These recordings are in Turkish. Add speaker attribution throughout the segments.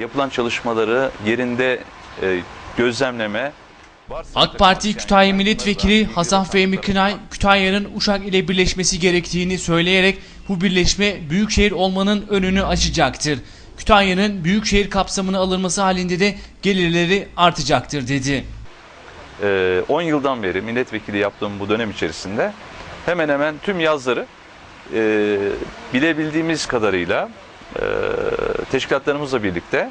Speaker 1: Yapılan çalışmaları yerinde e, gözlemleme.
Speaker 2: AK Parti Kütahya Milletvekili Hasan Fehmi Kınay, Kütahya'nın Uşak ile birleşmesi gerektiğini söyleyerek bu birleşme büyükşehir olmanın önünü açacaktır. Kütahya'nın büyükşehir kapsamına alınması halinde de gelirleri artacaktır dedi.
Speaker 1: e, 10 yıldan beri milletvekili yaptığım bu dönem içerisinde hemen hemen tüm yazları e, bilebildiğimiz kadarıyla teşkilatlarımızla birlikte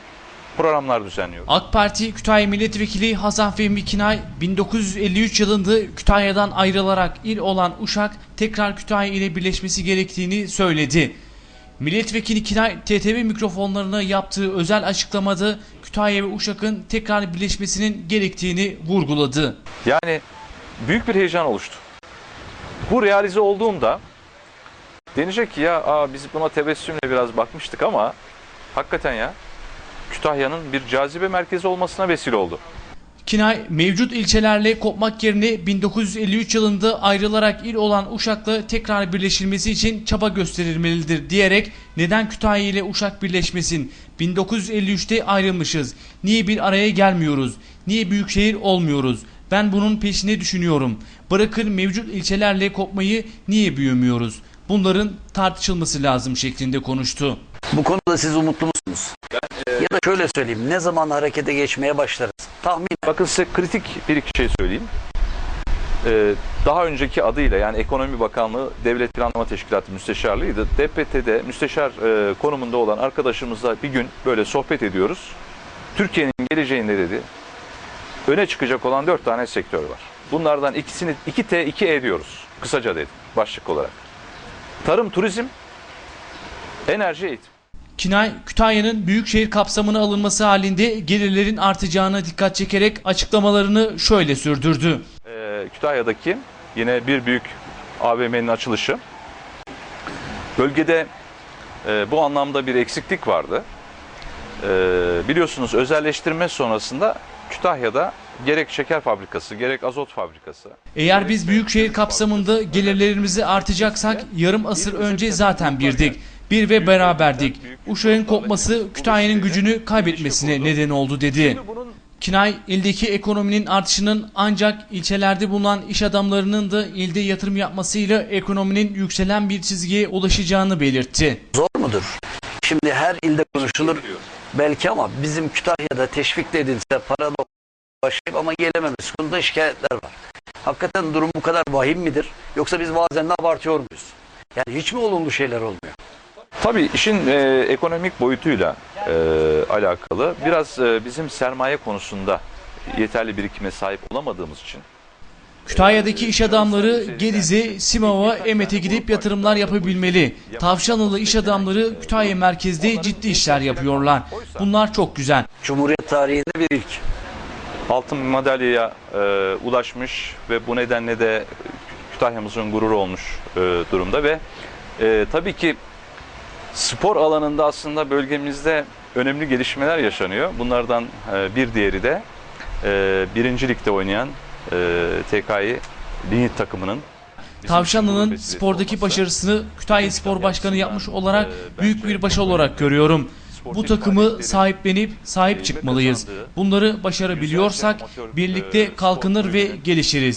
Speaker 1: programlar düzenliyoruz.
Speaker 2: AK Parti Kütahya Milletvekili Hasan Fehmi Kinay 1953 yılında Kütahya'dan ayrılarak il olan Uşak tekrar Kütahya ile birleşmesi gerektiğini söyledi. Milletvekili Kinay TTV mikrofonlarına yaptığı özel açıklamada Kütahya ve Uşak'ın tekrar birleşmesinin gerektiğini vurguladı.
Speaker 1: Yani büyük bir heyecan oluştu. Bu realize olduğunda denecek ki ya aa, biz buna tebessümle biraz bakmıştık ama hakikaten ya Kütahya'nın bir cazibe merkezi olmasına vesile oldu.
Speaker 2: Kinay mevcut ilçelerle kopmak yerine 1953 yılında ayrılarak il olan Uşak'la tekrar birleşilmesi için çaba gösterilmelidir diyerek neden Kütahya ile Uşak birleşmesin? 1953'te ayrılmışız. Niye bir araya gelmiyoruz? Niye büyükşehir olmuyoruz? Ben bunun peşine düşünüyorum. Bırakın mevcut ilçelerle kopmayı niye büyümüyoruz? Bunların tartışılması lazım şeklinde konuştu.
Speaker 3: Bu konuda siz umutlu musunuz? Ya da şöyle söyleyeyim, ne zaman harekete geçmeye başlarız? Tahmin
Speaker 1: Bakın size kritik bir iki şey söyleyeyim. Ee, daha önceki adıyla yani Ekonomi Bakanlığı Devlet Planlama Teşkilatı Müsteşarlığı'ydı. DPT'de müsteşar e, konumunda olan arkadaşımızla bir gün böyle sohbet ediyoruz. Türkiye'nin geleceğinde dedi öne çıkacak olan dört tane sektör var. Bunlardan ikisini 2T 2E diyoruz. Kısaca dedi başlık olarak. Tarım, turizm, enerji, eğitim.
Speaker 2: Kinay, Kütahya'nın büyükşehir kapsamına alınması halinde gelirlerin artacağına dikkat çekerek açıklamalarını şöyle sürdürdü.
Speaker 1: Ee, Kütahya'daki yine bir büyük AVM'nin açılışı. Bölgede e, bu anlamda bir eksiklik vardı. Ee, biliyorsunuz özelleştirme sonrasında Kütahya'da gerek şeker fabrikası, gerek azot fabrikası.
Speaker 2: Eğer biz büyükşehir kapsamında gelirlerimizi artacaksak yarım asır önce zaten birdik. Bir ve beraberdik. Uşak'ın kopması Kütahya'nın gücünü kaybetmesine neden oldu dedi.
Speaker 1: Bunun
Speaker 2: Kinay, ildeki ekonominin artışının ancak ilçelerde bulunan iş adamlarının da ilde yatırım yapmasıyla ekonominin yükselen bir çizgiye ulaşacağını belirtti.
Speaker 3: zor mudur? Şimdi her ilde konuşulur belki ama bizim Kütahya'da teşvik edilse para da başlayıp ama gelememesi konuda şikayetler var. Hakikaten durum bu kadar vahim midir? Yoksa biz bazen de abartıyor muyuz? Yani hiç mi olumlu şeyler olmuyor?
Speaker 1: Tabii işin e, ekonomik boyutuyla e, alakalı biraz e, bizim sermaye konusunda yeterli birikime sahip olamadığımız için
Speaker 2: Kütahya'daki iş adamları Gediz'e, Simav'a, Emet'e gidip yatırımlar yapabilmeli. Tavşanlılı iş adamları Kütahya merkezde ciddi işler yapıyorlar. Bunlar çok güzel.
Speaker 3: Cumhuriyet tarihinde bir ilk.
Speaker 1: Altın madalyaya e, ulaşmış ve bu nedenle de Kütahya'mızın gururu olmuş e, durumda ve e, tabii ki spor alanında aslında bölgemizde önemli gelişmeler yaşanıyor. Bunlardan e, bir diğeri de e, birinci ligde oynayan e, TKİ Linyit takımının
Speaker 2: Tavşanlı'nın spordaki
Speaker 1: olması.
Speaker 2: başarısını Kütahya Spor Başkanı yapmış olarak büyük bir başarı olarak görüyorum. Bu takımı sahiplenip sahip çıkmalıyız. Bunları başarabiliyorsak birlikte kalkınır ve gelişiriz.